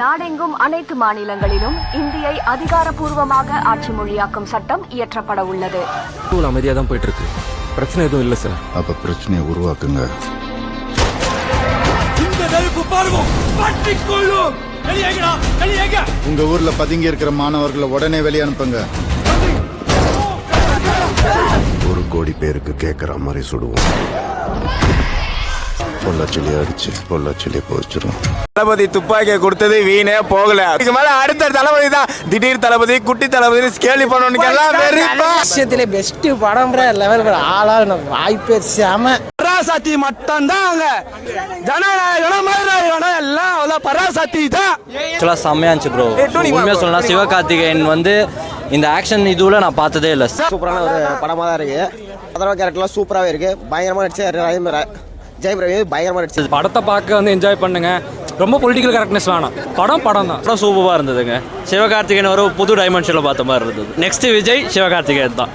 நாடெங்கும் அனைத்து மாநிலங்களிலும் இந்தியை அதிகாரப்பூர்வமாக ஆட்சி மொழியாக்கும் சட்டம் இயற்றப்பட உள்ளது. அமைதியா தான் போயிட்டு இருக்கு பிரச்சனை எதுவும் இல்ல சார் அப்ப பிரச்சனையை உருவாக்குங்க. இந்த நெருப்பு பார்வோம். உங்க ஊர்ல பதுங்கி இருக்கிற மாணவர்களை உடனே வெளியே அனுப்புங்க. ஒரு கோடி பேருக்கு கேட்குற மாதிரி சுடுவோம். பொள்ளாச்சிலி அடிச்சு பொள்ளாச்சிலி போச்சிரும் தளபதி துப்பாக்கியை கொடுத்தது வீணே போகல. இதுக்கு மேல அடுத்த தளபதி தான். திடீர் தளபதி குட்டி தளபதி ஸ்கேலி பண்ணணும்னுக்கெல்லாம் வெறுப்பா விஷயத்திலே பெஸ்ட் படம் லெவல் ஆளால் வாய்ப்பே செம பராசக்தி மட்டும் தான் அங்க ஜனநாயகம் மதுராயகம் எல்லாம் அவ்வளவு பராசக்தி தான். ஆக்சுவலாக செம்மையா இருந்துச்சு ப்ரோ உண்மையாக சொல்லலாம் சிவகார்த்திகேயன் வந்து இந்த ஆக்ஷன் இதுவில் நான் பார்த்ததே இல்லை. சூப்பரான ஒரு படமாக தான் இருக்கு அதோட கேரக்டர்லாம் சூப்பராகவே இருக்கு. பயங்கரமாக நடிச்சு ஜெயம் ரவி பயங்கரமாக நடிச்சு படத்தை பார்க்க வந்து என்ஜாய் பண்ணுங்க. ரொம்ப பொலிட்டிக்கல் கரெக்ட்னஸ் வேணாம். படம் படம் தான். படம் சூப்பராக இருந்ததுங்க. சிவகார்த்திகேயன் ஒரு புது டைமென்ஷனில் பார்த்த மாதிரி இருந்தது. நெக்ஸ்ட் விஜய் சிவகார்த்திகேயன் தான்.